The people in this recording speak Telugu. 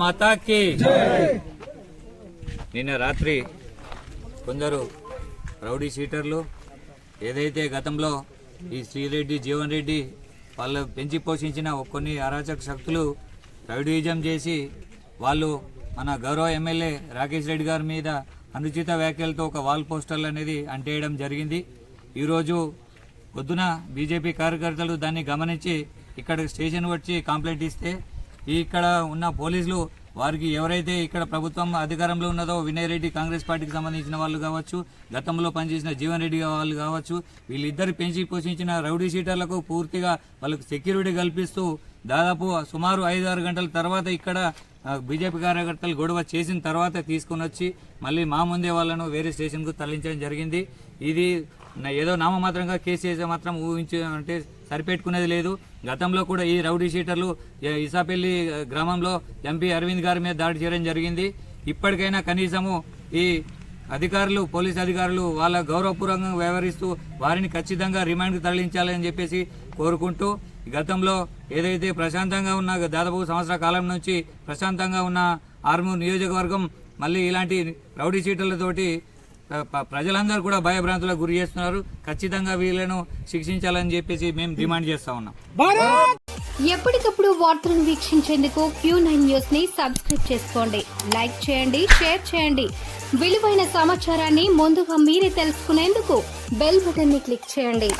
మాతాకి. నిన్న రాత్రి కొందరు రౌడీ షీటర్లు ఏదైతే గతంలో ఈ శ్రీరెడ్డి జీవన్ రెడ్డి వాళ్ళు పెంచి పోషించిన కొన్ని అరాచక శక్తులు రౌడీజం చేసి వాళ్ళు మన గౌరవ ఎమ్మెల్యే రాకేష్ రెడ్డి గారి మీద అనుచిత వ్యాఖ్యలతో ఒక వాల్ పోస్టర్లు అనేది అంటేయడం జరిగింది. ఈరోజు పొద్దున బీజేపీ కార్యకర్తలు దాన్ని గమనించి ఇక్కడ స్టేషన్ వచ్చి కంప్లైంట్ ఇస్తే ఇక్కడ ఉన్న పోలీసులు వారికి ఎవరైతే ఇక్కడ ప్రభుత్వం అధికారంలో ఉన్నదో వినయ్ రెడ్డి కాంగ్రెస్ పార్టీకి సంబంధించిన వాళ్ళు కావచ్చు గతంలో పనిచేసిన జీవన్ రెడ్డి వాళ్ళు కావచ్చు వీళ్ళిద్దరు పెంచి పోషించిన రౌడీ షీటర్లకు పూర్తిగా వాళ్ళకు సెక్యూరిటీ కల్పిస్తూ దాదాపు సుమారు ఐదు ఆరు గంటల తర్వాత ఇక్కడ బీజేపీ కార్యకర్తలు గొడవ చేసిన తర్వాత తీసుకొని వచ్చి మళ్ళీ మా ముందే వాళ్ళను వేరే స్టేషన్కు తరలించడం జరిగింది. ఇది ఏదో నామమాత్రంగా కేసీఆర్ మాత్రం ఊహించే అంటే సరిపెట్టుకునేది లేదు. గతంలో కూడా ఈ రౌడీ షీటర్లు ఇసాపల్లి గ్రామంలో ఎంపీ అరవింద్ గారి మీద దాడి చేయడం జరిగింది. ఇప్పటికైనా కనీసము ఈ అధికారులు పోలీస్ అధికారులు వాళ్ళ గౌరవపూర్వకంగా వ్యవహరిస్తూ వారిని ఖచ్చితంగా రిమాండ్కి తరలించాలని చెప్పేసి కోరుకుంటూ గతంలో ఏదైతే ప్రశాంతంగా ఉన్న దాదాపు సంవత్సర కాలం నుంచి ప్రశాంతంగా ఉన్న ఆర్మూర్ నియోజకవర్గం మళ్ళీ ఇలాంటి రౌడీ సీట్లతోటి ప్రజలందరూ కూడా భయభ్రాంతులకు గురి చేస్తున్నారు. ఖచ్చితంగా వీళ్ళను శిక్షించాలని చెప్పేసి మేము డిమాండ్ చేస్తా ఉన్నాం. ఎప్పటికప్పుడు వార్తలను వీక్షించేందుకు క్యూ నైన్ న్యూస్ని సబ్స్క్రైబ్ చేసుకోండి. లైక్ చేయండి షేర్ చేయండి. విలువైన సమాచారాన్ని ముందుగా మీరే తెలుసుకునేందుకు బెల్ బటన్ని క్లిక్ చేయండి.